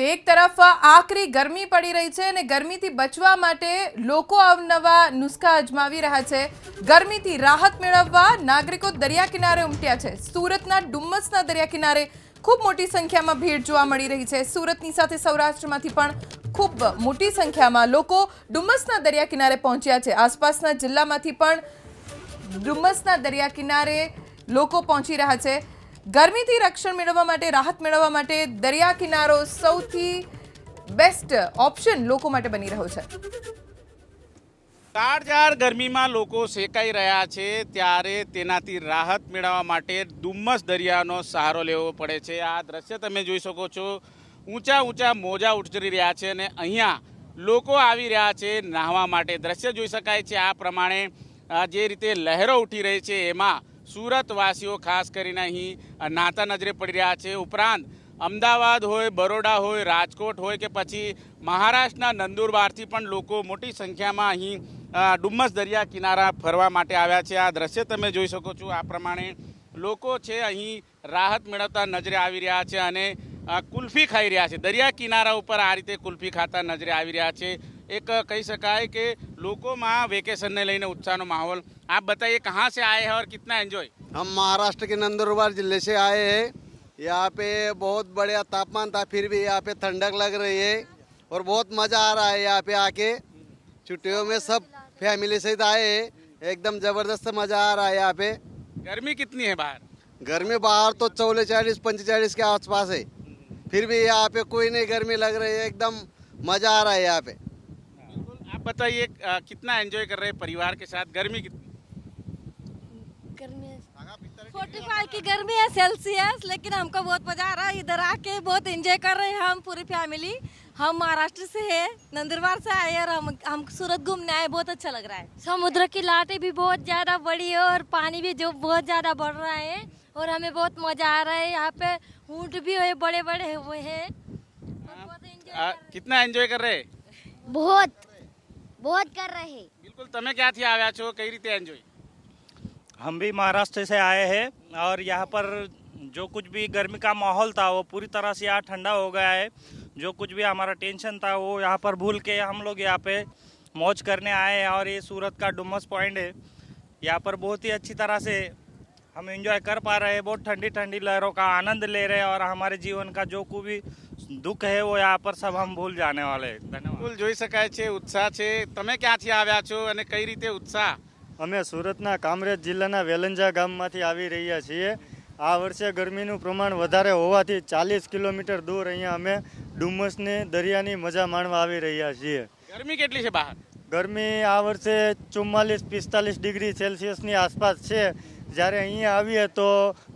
તો એક તરફ આકરી ગરમી પડી રહી છે અને ગરમીથી બચવા માટે લોકો અવનવા નુસ્ખા અજમાવી રહ્યા છે. ગરમીથી રાહત મેળવવા નાગરિકો દરિયા કિનારે ઉમટ્યા છે. સુરતના ડુમ્મસના દરિયા કિનારે ખૂબ મોટી સંખ્યામાં ભીડ જોવા મળી રહી છે. સુરતની સાથે સૌરાષ્ટ્રમાંથી પણ ખૂબ મોટી સંખ્યામાં લોકો ડુમ્મસના દરિયા કિનારે પહોંચ્યા છે. આસપાસના જિલ્લામાંથી પણ ડુમ્મસના દરિયા કિનારે લોકો પહોંચી રહ્યા છે. ગરમીથી રક્ષણ મેળવવા માટે, રાહત મેળવવા માટે દરિયા કિનારો સૌથી બેસ્ટ ઓપ્શન લોકો માટે બની રહ્યો છે. કાળઝાળ ગરમીમાં લોકો શેકાઈ રહ્યા છે, ત્યારે તેનાથી રાહત મેળવવા માટે ડુમ્મસ દરિયાનો સહારો લેવો પડે છે. આ દ્રશ્ય તમે જોઈ શકો છો. ઊંચા ઊંચા મોજા ઉછરી રહ્યા છે અને અહીંયા લોકો આવી રહ્યા છે નાહવા માટે. દ્રશ્ય જોઈ શકાય છે આ પ્રમાણે જે રીતે લહેરો ઉઠી રહી છે, એમાં સુરતવાસીઓ ખાસ કરીને અહીં નાતા નજરે પડી રહ્યા છે. ઉપરાંત, અમદાવાદ હોય, બરોડા હોય, રાજકોટ હોય કે પછી મહારાષ્ટ્રના નંદુરબારથી પણ લોકો મોટી સંખ્યામાં અહીં ડુમ્મસ દરિયા કિનારા ફરવા માટે આવ્યા છે. આ દ્રશ્ય તમે જોઈ શકો છો. આ પ્રમાણે લોકો છે અહીં રાહત મેળવતા નજરે આવી રહ્યા છે અને કુલ્ફી ખાઈ રહ્યા છે. દરિયા કિનારા ઉપર આ રીતે કુલ્ફી ખાતા નજરે આવી રહ્યા છે. એક કહી શકાય કે લોકોમાં વેકેશનને લઈને ઉત્સાહનો માહોલ આપ बताइए कहाँ से आए हैं और कितना एंजॉय हम महाराष्ट्र के नंदुरबार जिले से आए हैं यहाँ पे बहुत बढ़िया तापमान था फिर भी यहाँ पे ठंडक लग रही है और बहुत मज़ा आ रहा है यहाँ पे आके छुट्टियों में सब फैमिली सहित आए हैं एकदम ज़बरदस्त मज़ा आ रहा है यहाँ पे गर्मी कितनी है बाहर गर्मी बाहर तो चौले चालीस पंचेचालीस के आसपास है फिर भी यहाँ पे कोई नहीं गर्मी लग रही है एकदम मज़ा आ रहा है यहाँ पे बिल्कुल आप बताइए कितना एंजॉय कर रहे हैं परिवार के साथ? गर्मी कितनी? गर्मी फोर्टी फाइव की गर्मी है सेल्सियस लेकिन हमको बहुत मज़ा आ रहा है। इधर आके बहुत एंजॉय कर रहे हैं हम पूरी फैमिली हम महाराष्ट्र से है नंदुरबार से आए और हम हम सूरत घूमने आए। बहुत अच्छा लग रहा है। समुद्र की लाटें भी बहुत ज़्यादा बड़ी है और पानी भी जो बहुत ज़्यादा बढ़ रहा है और हमें बहुत मज़ा आ रहा है। यहाँ पे ऊँट भी है। बड़े बड़े हुए है। कितना एंजॉय कर रहे बहुत। बहुत कर रहे हैं બિલકુલ તમે ક્યાંથી આવ્યા છો કઈ રીતે એન્જોય हम भी महाराष्ट्र से आए हैं और यहाँ पर जो कुछ भी गर्मी का माहौल था वो पूरी तरह से यहाँ ठंडा हो गया है जो कुछ भी हमारा टेंशन था वो यहाँ पर भूल के हम लोग यहाँ पे मौज करने आए हैं और ये सूरत का डुमस पॉइंट है यहाँ पर बहुत ही अच्छी तरह से हम एंजॉय कर पा रहे हैं बहुत ठंडी ठंडी लहरों का आनंद ले रहे हैं और हमारे जीवन का जो कुछ भी दुख है वो यहाँ पर सब हम भूल जाने वाले हैं धन्यवाद બિલકુલ જોઈ શકાય છે ઉત્સાહ છે તમે ક્યાંથી આવ્યા છો અને કઈ રીતે ઉત્સાહ અમે સુરતના કામરેજ જિલ્લાના વેલંજા ગામમાંથી આવી રહ્યા છીએ આ વર્ષે ગરમીનું પ્રમાણ વધારે હોવાથી ચાલીસ કિલોમીટર દૂર અહીંયા અમે ડુમસની દરિયાની મજા માણવા આવી રહ્યા છીએ ગરમી કેટલી છે બહાર ગરમી આ વર્ષે ચુમ્માલીસ પિસ્તાલીસ ડિગ્રી સેલ્સિયસની આસપાસ છે જ્યારે અહીંયા આવીએ તો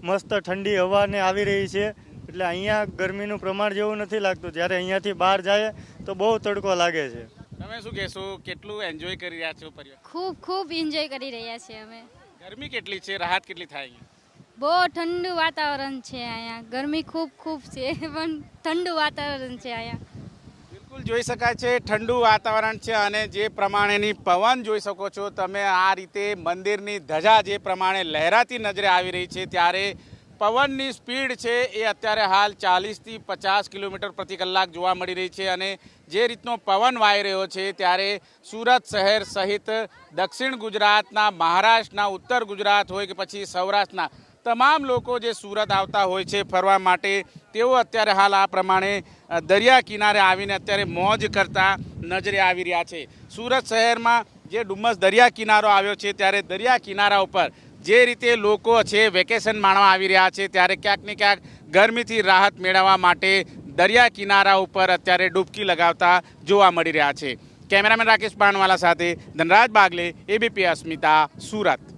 મસ્ત ઠંડી હવાને આવી રહી છે. એટલે અહીંયા ગરમીનું પ્રમાણ જેવું નથી લાગતું. જ્યારે અહીંયાથી બહાર જાય તો બહુ તડકો લાગે છે. તમે શું કહેશો? કેટલું એન્જોય કરી રહ્યા છો પરિવાર? ખૂબ ખૂબ એન્જોય કરી રહ્યા છીએ અમે. ગરમી કેટલી છે? રાહત કેટલી થાય અહીંયા? બહુ ઠંડુ વાતાવરણ છે અહીંયા. ગરમી ખૂબ ખૂબ છે પણ ઠંડુ વાતાવરણ છે અહીંયા. બિલકુલ જોઈ શકાય છે, ઠંડુ વાતાવરણ છે અને જે પ્રમાણેની પવન જોઈ શકો છો તમે આ રીતે મંદિરની ધજા જે પ્રમાણે લહેરાતી નજરે આવી રહી છે, ત્યારે પવનની સ્પીડ છે એ અત્યારે હાલ ચાલીસથી પચાસ કિલોમીટર પ્રતિ કલાક જોવા મળી રહી છે અને જે રીતનો પવન વાઈ રહ્યો છે ત્યારે સુરત શહેર સહિત દક્ષિણ ગુજરાતના, મહારાષ્ટ્રના, ઉત્તર ગુજરાત હોય કે પછી સૌરાષ્ટ્રના તમામ લોકો જે સુરત આવતા હોય છે ફરવા માટે, તેઓ અત્યારે હાલ આ પ્રમાણે દરિયા કિનારે આવીને અત્યારે મોજ કરતા નજરે આવી રહ્યા છે. સુરત શહેરમાં જે ડુમ્મસ દરિયા કિનારો આવ્યો છે, ત્યારે દરિયા કિનારા ઉપર જે રીતે લોકો છે વેકેશન માણવા આવી રહ્યા છે, ત્યારે ક્યાંક ને ક્યાંક ગરમીથી રાહત મેળવવા માટે દરિયા કિનારા ઉપર અત્યારે ડૂબકી લગાવતા જોવા મળી રહ્યા છે. કેમેરામેન રાકેશ પાનવાલા સાથે ધનરાજ બાગલે, એબીપી અસ્મિતા, સુરત.